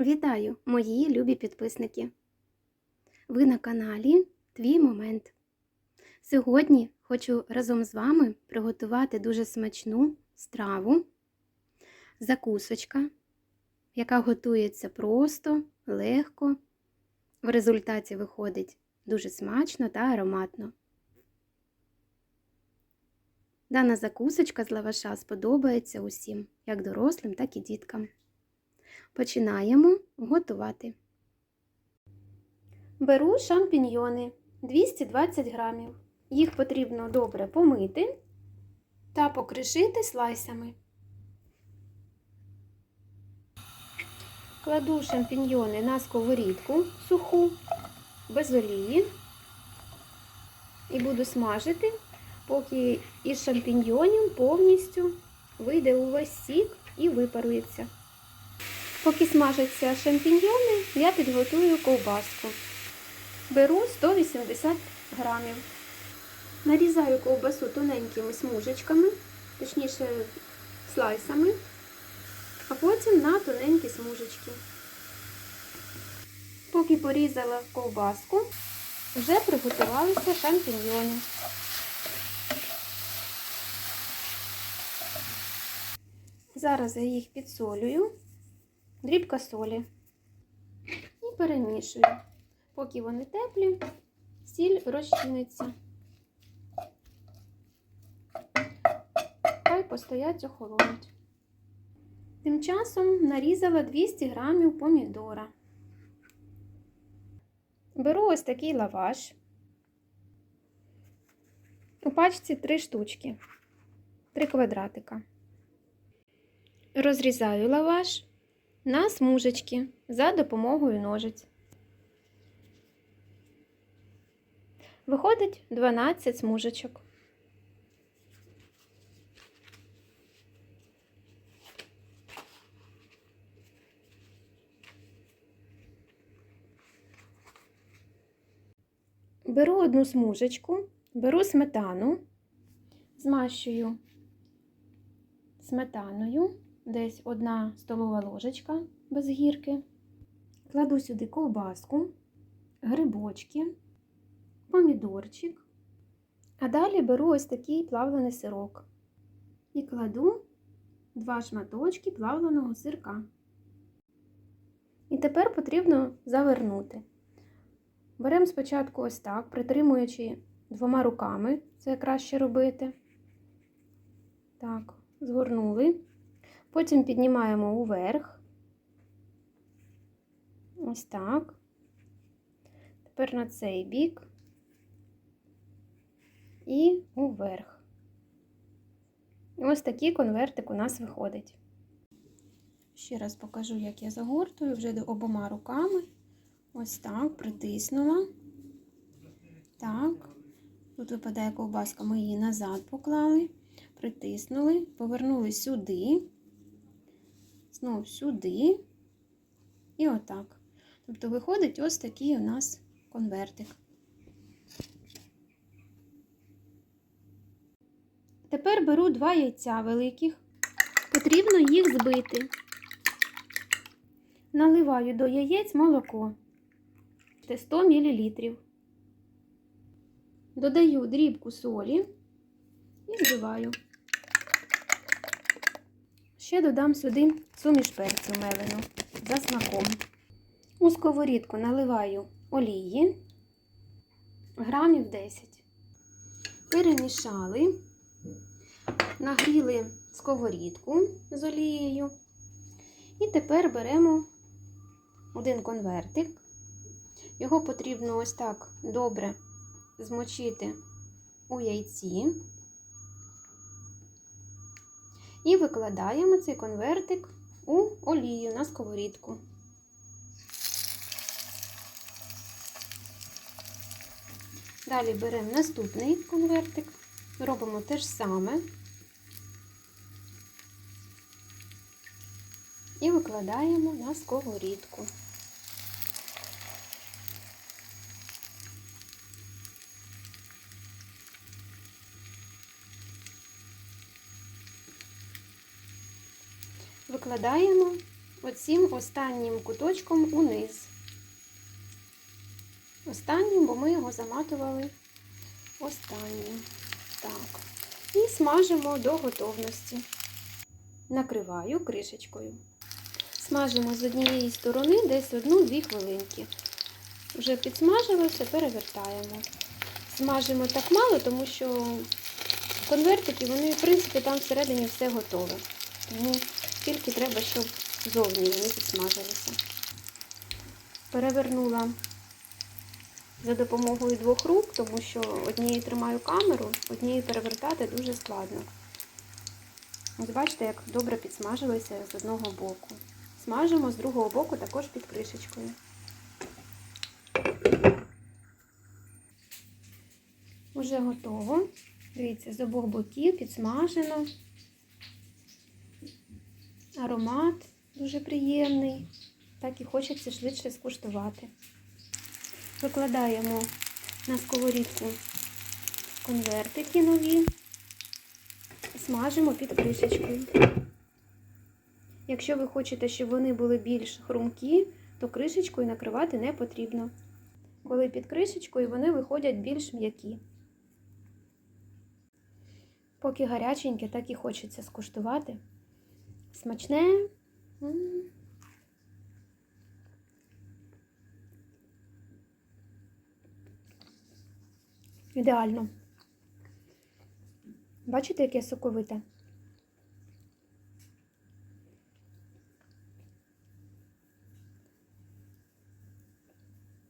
Вітаю, мої любі підписники! Ви на каналі Твій Момент. Сьогодні хочу разом з вами приготувати дуже смачну страву, закусочка, яка готується просто, легко. В результаті виходить дуже смачно та ароматно. Дана закусочка з лаваша сподобається усім, як дорослим, так і діткам. Починаємо готувати. Беру шампіньйони 220 грамів. Їх потрібно добре помити та покришити слайсами. Кладу шампіньйони на сковорідку суху, без олії і буду смажити, поки із шампіньйонів повністю вийде увесь сік і випарується. Поки смажаться шампіньйони, я підготую ковбаску. Беру 180 грамів. Нарізаю ковбасу тоненькими смужечками, точніше слайсами, а потім на тоненькі смужечки. Поки порізала ковбаску, вже приготувалися шампіньйони. Зараз я їх підсолюю дрібка солі і перемішую. Поки вони теплі, сіль розчиниться. Хай постоять охолонуть. Тим часом нарізала 200 грамів помідора. Беру ось такий лаваш. У пачці 3 штучки, 3 квадратика. Розрізаю лаваш на смужечки за допомогою ножиць. Виходить 12 смужечок. Беру одну смужечку, беру сметану, змащую сметаною десь одна столова ложечка без гірки. Кладу сюди ковбаску, грибочки, помідорчик. А далі беру ось такий плавлений сирок і кладу два шматочки плавленого сирка. І тепер потрібно завернути. Беремо спочатку ось так, притримуючи двома руками, це краще робити. Так, згорнули. Потім піднімаємо уверх. Ось так. Тепер на цей бік і уверх. Ось такий конвертик у нас виходить. Ще раз покажу, як я загортую вже обома руками. Ось так, притиснула. Так, тут випадає ковбаска, ми її назад поклали, притиснули, повернули сюди знов сюди і отак. Тобто виходить ось такий у нас конвертик. Тепер беру два яйця великих, потрібно їх збити. Наливаю до яєць молоко. Це 100 мл. Додаю дрібку солі і вживаю. Ще додам сюди суміш перцю мелену за смаком. У сковорідку наливаю олії грамів 10. Перемішали, нагріли сковорідку з олією. І тепер беремо один конвертик. Його потрібно ось так добре змочити у яйці. І викладаємо цей конвертик у олію на сковорідку. Далі беремо наступний конвертик, робимо те ж саме і викладаємо на сковорідку. Викладаємо оцім останнім куточком униз. Останнім, бо ми його заматували останнім. Так. І смажимо до готовності. Накриваю кришечкою. Смажимо з однієї сторони десь одну-дві хвилинки. Вже підсмажилося, перевертаємо. Смажимо так мало, тому що конвертики, вони, в принципі, там всередині все готове. Тому тільки треба, щоб зовні вони підсмажилися. Перевернула за допомогою двох рук, тому що однією тримаю камеру, однією перевертати дуже складно. Ось бачите, як добре підсмажилося з одного боку. Смажимо з другого боку також під кришечкою. Уже готово. Дивіться, з обох боків підсмажено. Аромат дуже приємний. Так і хочеться швидше скуштувати. Викладаємо на сковорідку конвертики нові, смажимо під кришечкою. Якщо ви хочете, щоб вони були більш хрумкі, то кришечкою накривати не потрібно. Коли під кришечкою вони виходять більш м'які. Поки гаряченьке, так і хочеться скуштувати. Смачне. Ідеально. Бачите, яке соковите?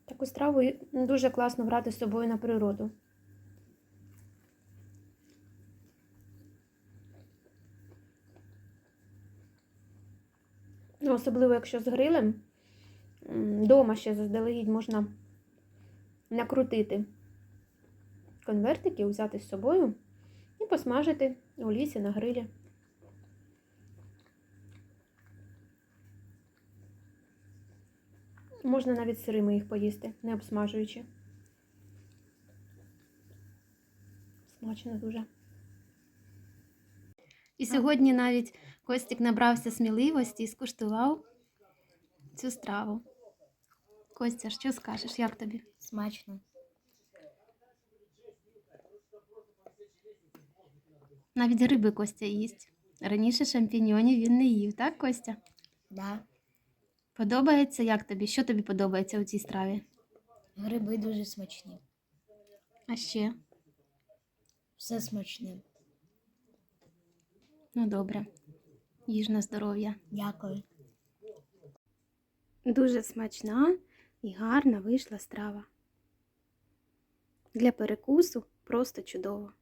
Таку страву дуже класно брати з собою на природу. Ну, особливо, якщо з грилем, вдома ще заздалегідь можна накрутити конвертики, взяти з собою і посмажити у лісі на грилі. Можна навіть сирими їх поїсти, не обсмажуючи. Смачно дуже. Сьогодні навіть Костік набрався сміливості і скуштував цю страву. Костя, що скажеш? Як тобі? Смачно. Навіть риби Костя їсть. Раніше шампіньйонів він не їв, так, Костя? Да. Подобається як тобі? Що тобі подобається у цій страві? Гриби дуже смачні. А ще? Все смачне. Ну добре. Їж на здоров'я. Дякую. Дуже смачна і гарна вийшла страва. Для перекусу просто чудово.